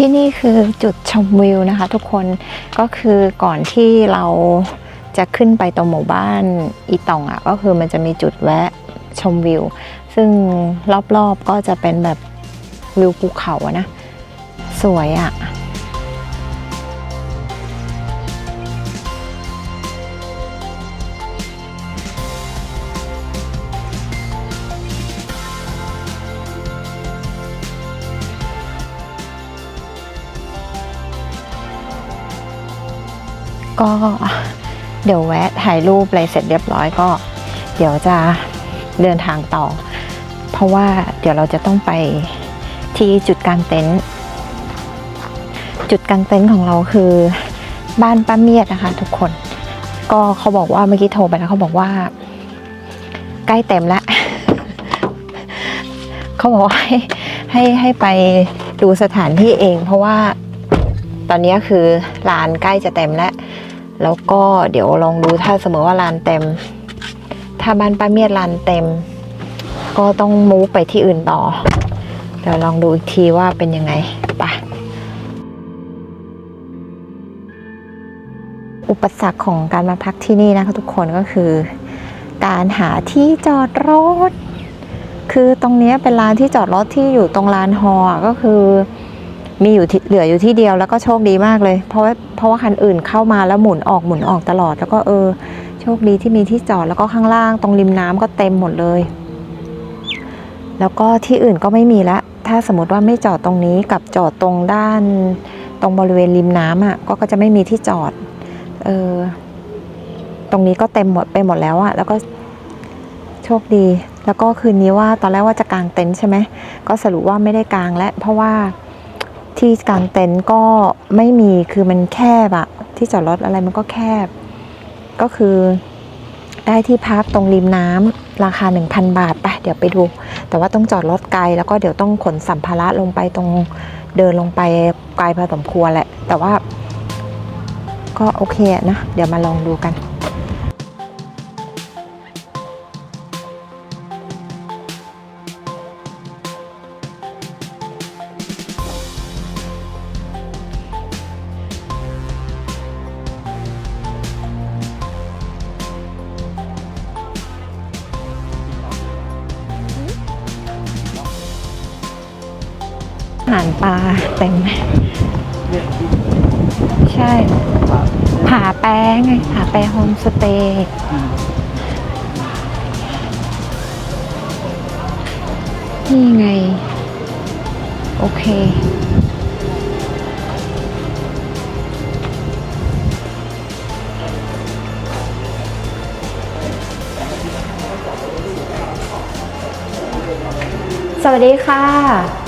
ที่นี่คือจุดชมวิวนะคะ ทุกคนก็คือก่อนที่เราจะขึ้นไปตรงหมู่บ้านอีตองอะก็คือมันจะมีจุดแวะชมวิว ซึ่งรอบๆก็จะเป็นแบบวิวภูเขาอะนะ สวยอะ ก็เดี๋ยวแวะถ่ายรูปอะไรเสร็จเรียบร้อยก็ เดี๋ยวจะเดินทางต่อ เพราะว่าเดี๋ยวเราจะต้องไปที่จุดกางเต็นท์จุดกางเต็นท์ของเราคือบ้านป้าเมียดนะคะ ทุกคน ก็เขาบอกว่าเมื่อกี้โทรไปแล้วเขาบอกว่า ใกล้เต็มแล้วเขาบอกว่าให้ให้ให้ไปดูสถานที่เอง เพราะว่าตอนนี้คือลานใกล้จะเต็มแล้ว แล้วก็เดี๋ยวลองดูถ้าสมมติว่าลานเต็ม ถ้าบ้านป้าเมียดลานเต็ม ก็ต้องมูฟไปที่อื่นต่อ เดี๋ยวลองดูอีกทีว่าเป็นยังไงไปอุปสรรคของการมาพักที่นี่นะคะทุกคนก็คือ การหาที่จอดรถ คือตรงนี้เป็นลานที่จอดรถที่อยู่ตรงลานฮอก็คือ มีอยู่เหลืออยู่ที่เดียวแล้วก็โชคดีมากเลย เพราะว่าเพราะว่าคันอื่นเข้ามาแล้วหมุนออกหมุนออกตลอด แล้วก็เออ โชคดีที่มีที่จอดแล้วก็ข้างล่างตรงริมน้ำก็เต็มหมดเลย แล้วก็ที่อื่นก็ไม่มีละ ถ้าสมมติว่าไม่จอดตรงนี้กับจอดตรงด้าน ตรงบริเวณริมน้ำอะก็ก็จะไม่มีที่จอด เออตรงนี้ก็เต็มหมดไปหมดแล้วอะแล้วก็โชคดี แล้วก็คืนนี้ว่าตอนแรกว่าจะกางเต็นท์ใช่ไหมก็สรุปว่าไม่ได้กางและเพราะว่า ที่กางเต็นท์ก็ไม่มีคือมันแคบอะที่จอดรถอะไรมันก็แคบ ก็คือได้ที่พักตรงริมน้ำราคา 1,000 บาทไปเดี๋ยวไปดู แต่ว่าต้องจอดรถไกลแล้วก็เดี๋ยวต้องขนสัมภาระลงไปตรงเดินลงไปไกลพอสมควรแหละ แต่ว่าก็โอเคนะ เดี๋ยวมาลองดูกัน ใช่ผาแป้งไงผาแป้งโฮมสเตย์นี่ไง โอเคสวัสดีค่ะ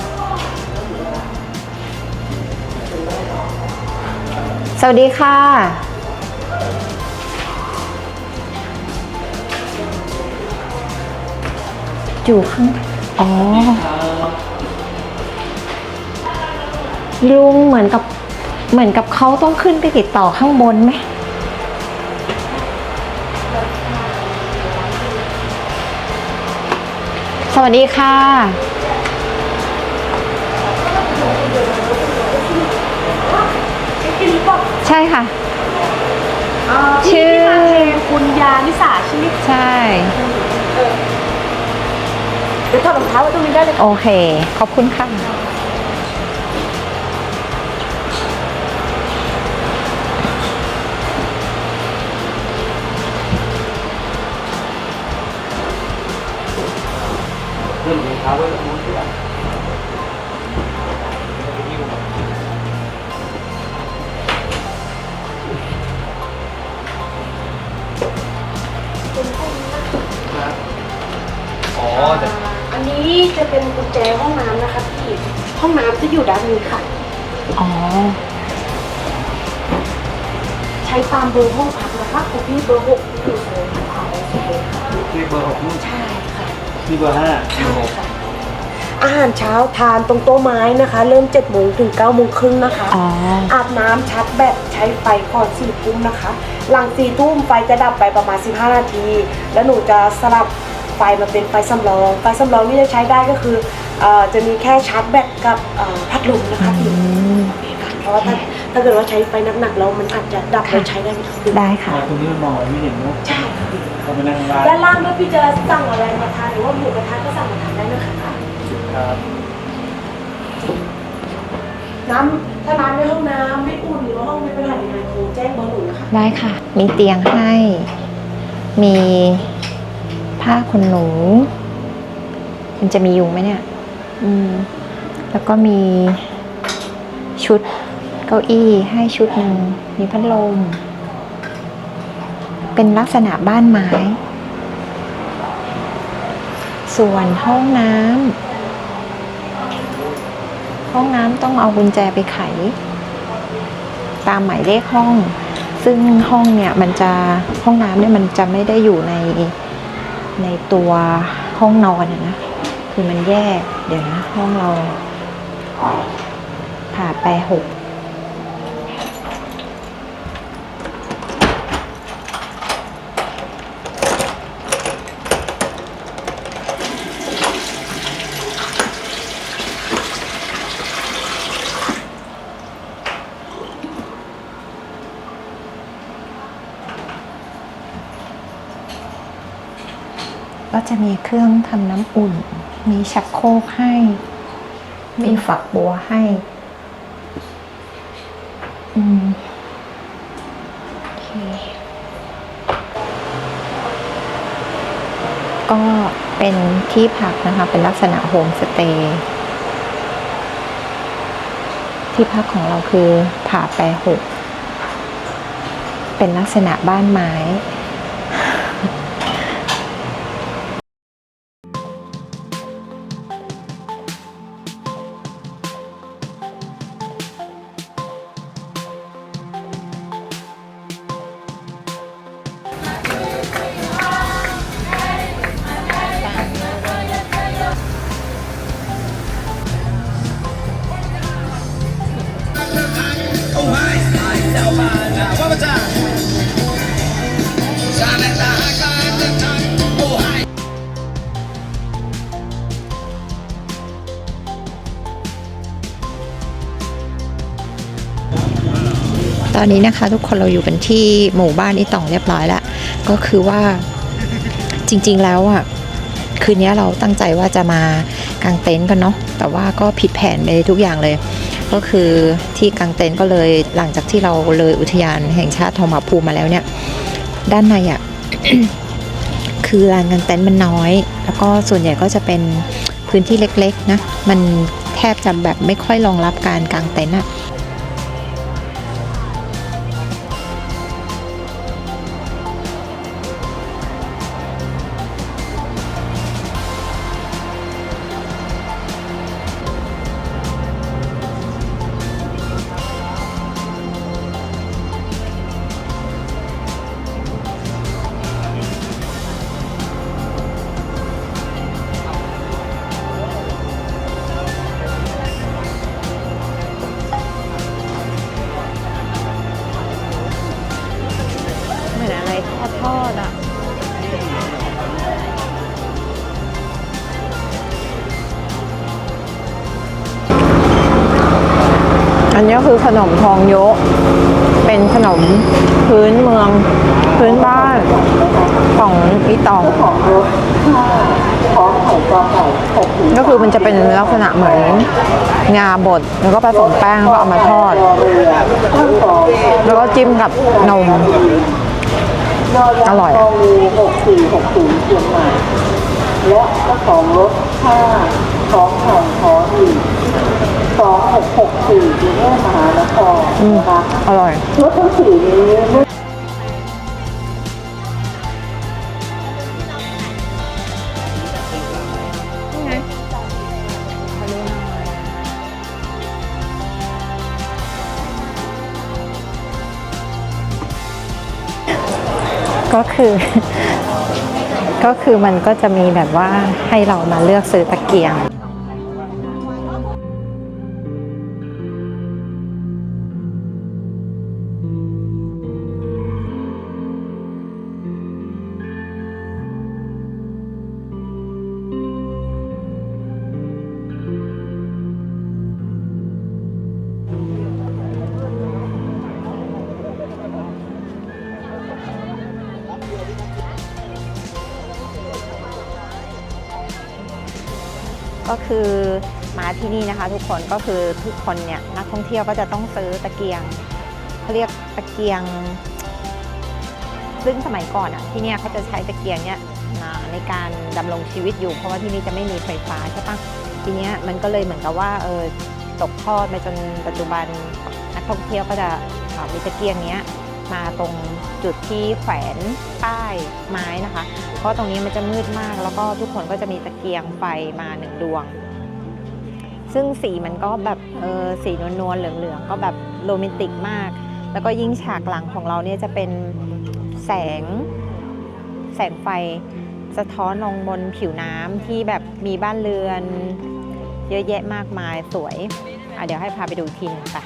สวัสดีค่ะ อยู่ข้าง อ๋อ ลุงเหมือนกับ เหมือนกับเขาต้องขึ้นไปติดต่อข้างบนไหม สวัสดีค่ะ ช่ค่ะ ชื่อคุณยานิสาใช่ไหมใช่เดี๋ยวถอดรองเท้าไว้ตรงนี้ได้เลยค่ะ โอเค ขอบคุณค่ะ เบอร์ห้าเบอร์หกอาหารเช้าทานตรงโต๊ะไม้นะคะ เริ่ม7จ็ดโมงถึง9ก้าโมงครึ่งนะคะ อ๋อ อาบน้ำชักแบตใช้ไฟก่อนสี่ทุ่มนะคะ หลังสี่ทุ่มไฟจะดับไปประมาณ 15 นาที แล้วหนูจะสลับไฟมาเป็นไฟสำรอง ไฟสำรองที่จะใช้ได้ก็คือเอ่อจะมีแค่ชาร์จแบตกับเอ่อพัดลมนะคะพี่อืมโอเคค่ะเพราะว่าถ้า ถ้าเกิดว่าใช้ไฟหนักๆแล้วมันอาจจะดับค่ะแล้วใช้ได้ไม่ทั้งคืนได้ค่ะ มาตรงนี้มันมองไม่เห็นเนาะใช่ค่ะพี่เราไปนั่งร้านด้านล่างด้วยพี่จะสั่งอะไรมาทานหรือว่าหมูกระทะก็สั่งมาทานได้นะคะครับน้ำถ้าน้ำในห้องน้ำไม่อุ่นหรือว่าห้องมีปัญหายังไงโทรแจ้งเบอร์หนูนะคะได้ค่ะ มีเตียงให้ มีผ้าขนหนู มันจะมียุงไหมเนี่ย อืม แล้วก็มีชุด เก้าอี้ให้ชุดหนึ่งมีพัดลม เป็นลักษณะบ้านไม้ ส่วนห้องน้ำห้องน้ำต้องเอากุญแจไปไข ตามหมายเลขห้อง ซึ่งห้องเนี่ยมันจะห้องน้ำเนี่ยมันจะไม่ได้อยู่ในในตัวห้องนอนนะ คือมันแยก เดี๋ยวนะ ห้องเราผ่าไปหก มีเครื่องทำน้ำอุ่น มีชักโครกให้ มีฝักบัวให้อืมโอเคก็เป็นที่พักนะคะ เป็นลักษณะโฮมสเตย์ที่พักของเราคือผ่าแปรหก เป็นลักษณะบ้านไม้ ตอนนี้นะคะทุกคนเราอยู่กันที่หมู่บ้านอีต่องเรียบร้อยแล้ว ก็คือว่าจริงๆแล้วอะคืนนี้เราตั้งใจว่าจะมากางเต็นท์กันเนาะแต่ว่าก็ผิดแผนไปทุกอย่างเลย ก็คือที่กางเต็นท์ก็เลยหลังจากที่เราเลยอุทยานแห่งชาติทองผาภูมิมาแล้วเนี่ย ด้านในอะคือลานกางเต็นท์มันน้อย แล้วก็ส่วนใหญ่ก็จะเป็นพื้นที่เล็กๆนะมันแทบจะแบบไม่ค่อยรองรับการกางเต็นท์อะ อนอะไรทอดทอดอะอันนี้คือขนมทองโยะเป็นขนมพื้นเมือง พื้นบ้านของอีตองก็คือมันจะเป็นลักษณะเหมือนงาบดแล้วก็ผสมแป้งแล้วก็เอามาทอด แล้วก็จิ้มกับนม อร่อยอะหกสี่หกศูนย์เชียงใหม่และเจ้าของรถห้าสองแห่งขออีกสองหกหกสี่กรุงเทพมหานครนะคะอร่อย รถทั้งสี่นี้ ก็คือ ก็คือมันก็จะมีแบบว่าให้เรามาเลือกซื้อตะเกียง ก็คือมาที่นี่นะคะ ทุกคนก็คือทุกคนเนี่ยนักท่องเที่ยวก็จะต้องซื้อตะเกียงเขาเรียกตะเกียง ซึ่งสมัยก่อนอะที่เนี่ยเขาจะใช้ตะเกียงเนี่ยในการดำรงชีวิตอยู่ เพราะว่าที่นี่จะไม่มีไฟฟ้าใช่ปะทีเนี้ยมันก็เลยเหมือนกับว่าเออตกทอดไปจนปัจจุบันนักท่องเที่ยวก็จะมีตะเกียงเนี้ย มาตรงจุดที่แขวนป้ายไม้นะคะ เพราะตรงนี้มันจะมืดมาก แล้วก็ทุกคนก็จะมีตะเกียงไฟมาหนึ่งดวง ซึ่งสีมันก็แบบเออสีนวลๆเหลืองๆก็แบบโรแมนติกมาก แล้วก็ยิ่งฉากหลังของเราเนี่ยจะเป็นแสงแสงไฟสะท้อนลงบนผิวน้ำที่แบบมีบ้านเรือน เยอะแยะมากมายสวย อะเดี๋ยวให้พาไปดูทีนึงไป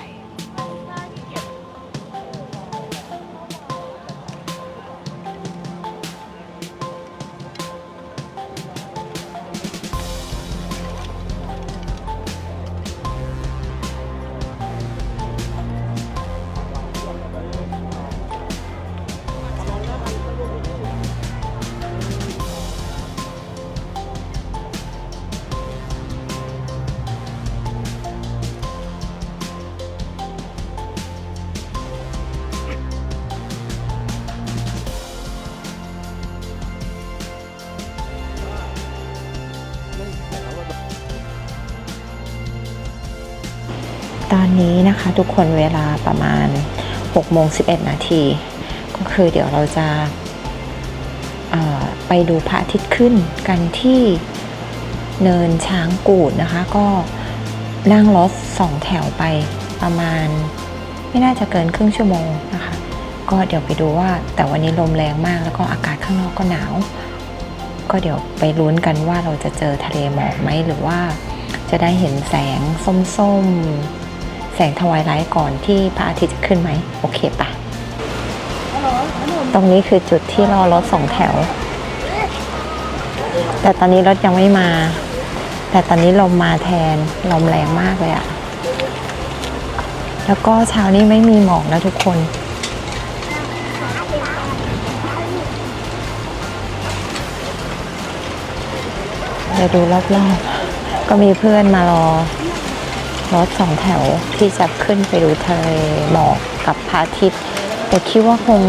อนนี้นะคะ ทุกคนเวลาประมาณ6โมง11 นาที ก็คือเดี๋ยวเราจะไปดูพระอาทิตย์ขึ้นกันที่เนินช้างกูดนะคะ ก็นั่งรถสองแถวไปประมาณ ไม่น่าจะเกินครึ่งชั่วโมงนะคะ ก็เดี๋ยวไปดูว่าแต่วันนี้ลมแรงมากแล้วก็อากาศข้างนอกก็หนาว ก็เดี๋ยวไปลุ้นกันว่าเราจะเจอทะเลหมอกไหมหรือว่าจะได้เห็นแสงส้มๆ แสงทวายไลท์ก่อนที่พระอาทิตย์จะขึ้นไหม โอเคปะตรงนี้คือจุดที่รอรถสองแถว แต่ตอนนี้รถยังไม่มา แต่ตอนนี้ลมมาแทน ลมแรงมากเลยอะแล้วก็เช้านี้ไม่มีหมอกนะทุกคน เดี๋ยวดูรอบๆ ก็มีเพื่อนมารอ รถสองแถวที่จะขึ้นไปดูทะเลหมอกกับพระอาทิตย์ แต่คิดว่าคง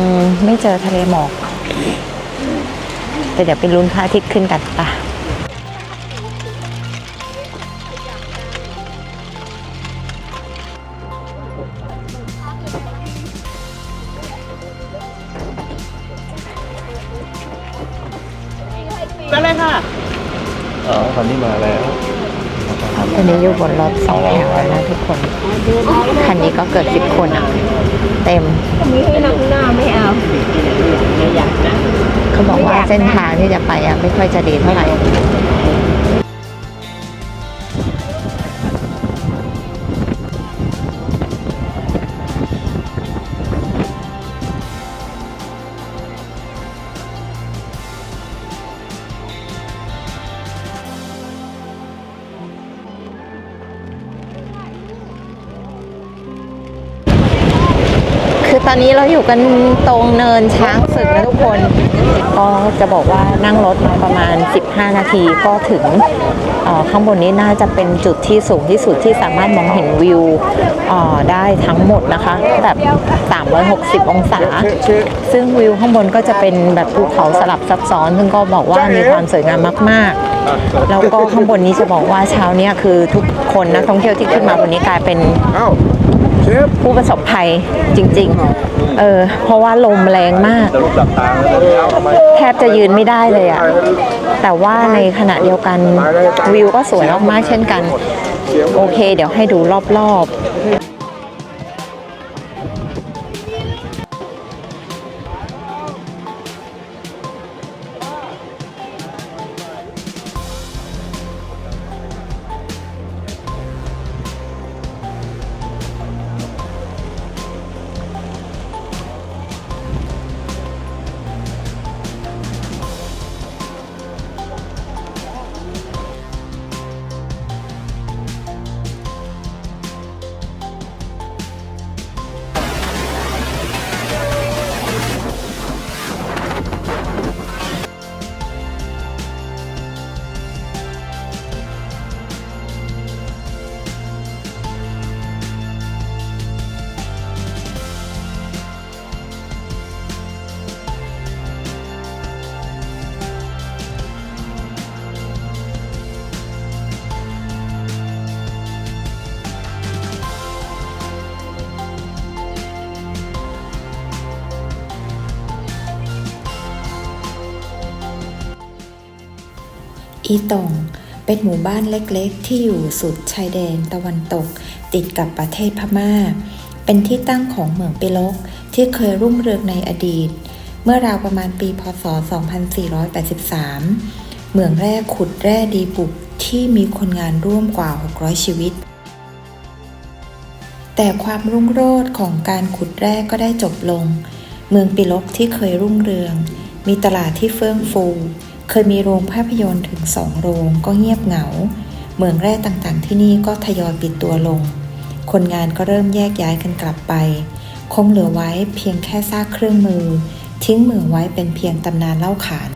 ไม่เจอทะเลหมอก แต่เดี๋ยวไปลุ้นพระอาทิตย์ขึ้นกันปะ ตอนนี้อยู่บนรถสองแถวแล้วนะทุกคน คันนี้ก็เกิดสิบคนอะ เต็มเขาบอกว่าเส้นทางที่จะไปอะไม่ค่อยจะดีเท่าไหร่ ตอนนี้เราอยู่กันตรงเนินช้างศึกนะทุกคน ก็จะบอกว่านั่งรถมาประมาณ 15 นาทีก็ถึงข้างบนนี้น่าจะเป็นจุดที่สูงที่สุดที่สามารถมองเห็นวิวได้ทั้งหมดนะคะ แบบ 360 องศา ซึ่งวิวข้างบนก็จะเป็นแบบภูเขาสลับซับซ้อน ซึ่งก็บอกว่ามีความสวยงามมาก ๆ แล้วก็ข้างบนนี้จะบอกว่าเช้านี้คือทุกคนนักท่องเที่ยวที่ขึ้นมาบนนี้กลายเป็น ผู้ประสบภัยจริง ๆ เออ เพราะว่าลมแรงมากจะรูปจับตาแล้วเอาทำไมแทบจะยืนไม่ได้เลยอะแต่ว่าในขณะเดียวกันวิวก็สวยมากๆเช่นกัน โอเค เดี๋ยวให้ดูรอบ อีตงเป็นหมู่บ้านเล็กๆ ที่อยู่สุดชายแดนตะวันตก ติดกับประเทศพม่า เป็นที่ตั้งของเหมืองปิลกที่เคยรุ่งเรืองในอดีต เมื่อราวประมาณปีพศ 2483 เหมืองแร่ขุดแร่ดีบุกที่มีคนงานร่วมกว่า 600 ชีวิต แต่ความรุ่งโรจน์ของการขุดแร่ก็ได้จบลง เมืองปิลกที่เคยรุ่งเรือง มีตลาดที่เฟื่องฟู เคยมีโรงภาพยนตร์ถึงสองโรงก็เงียบเหงา เมืองแร่ต่างๆ ที่นี่ก็ทยอยปิดตัวลง คนงานก็เริ่มแยกย้ายกันกลับไป คงเหลือไว้เพียงแค่ซากเครื่องมือ ทิ้งเมืองไว้เป็นเพียงตำนานเล่าขาน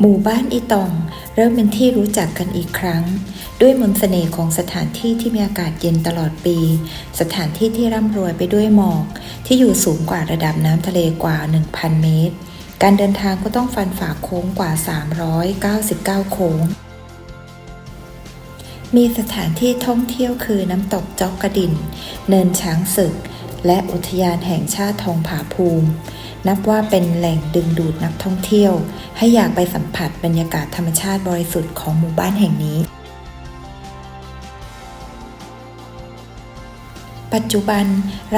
หมู่บ้านอีตอง เริ่มเป็นที่รู้จักกันอีกครั้ง ด้วยมนต์เสน่ห์ของสถานที่ที่มีอากาศเย็นตลอดปี สถานที่ที่ร่ำรวยไปด้วยหมอก ที่อยู่สูงกว่าระดับน้ำทะเลกว่า 1,000 เมตร การเดินทางก็ต้องฟันฝ่าโค้งกว่า 399 โค้ง มีสถานที่ท่องเที่ยวคือน้ำตกจอกกระดิน เนินช้างศึก และอุทยานแห่งชาติทองผาภูมิ นับว่าเป็นแหล่งดึงดูดนักท่องเที่ยว ให้อยากไปสัมผัสบรรยากาศธรรมชาติบริสุทธิ์ของหมู่บ้านแห่งนี้ ปัจจุบัน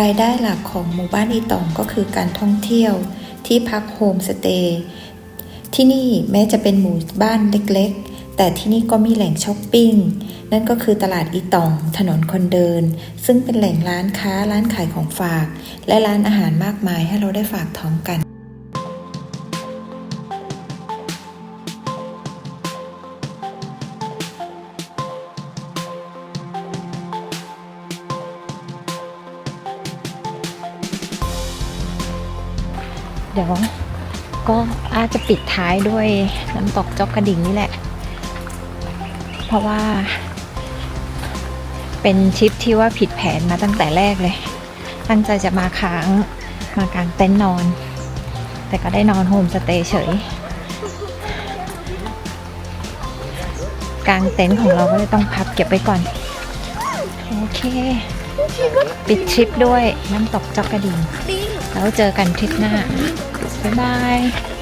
รายได้หลักของหมู่บ้านอีตองก็คือการท่องเที่ยวที่พักโฮมสเตย์ที่นี่แม้จะเป็นหมู่บ้านเล็กๆ แต่ที่นี่ก็มีแหล่งช้อปปิ้ง นั่นก็คือตลาดอีตอง ถนนคนเดิน ซึ่งเป็นแหล่งร้านค้าร้านขายของฝาก และร้านอาหารมากมายให้เราได้ฝากท้องกัน เดี๋ยวก็อาจจะปิดท้ายด้วยน้ำตกจอกกระดิ่งนี่แหละ เพราะว่า เป็นทริปที่ว่าผิดแผนมาตั้งแต่แรกเลย ตั้งใจจะมาค้างมากางเต็นท์นอน แต่ก็ได้นอนโฮมสเตย์เฉยกางเต็นท์ของเราก็เลยต้องพับเก็บไว้ก่อน โอเค ปิดทริปด้วยน้ำตกจอกกระดิ่งแล้วเจอกันทริปหน้า Bye.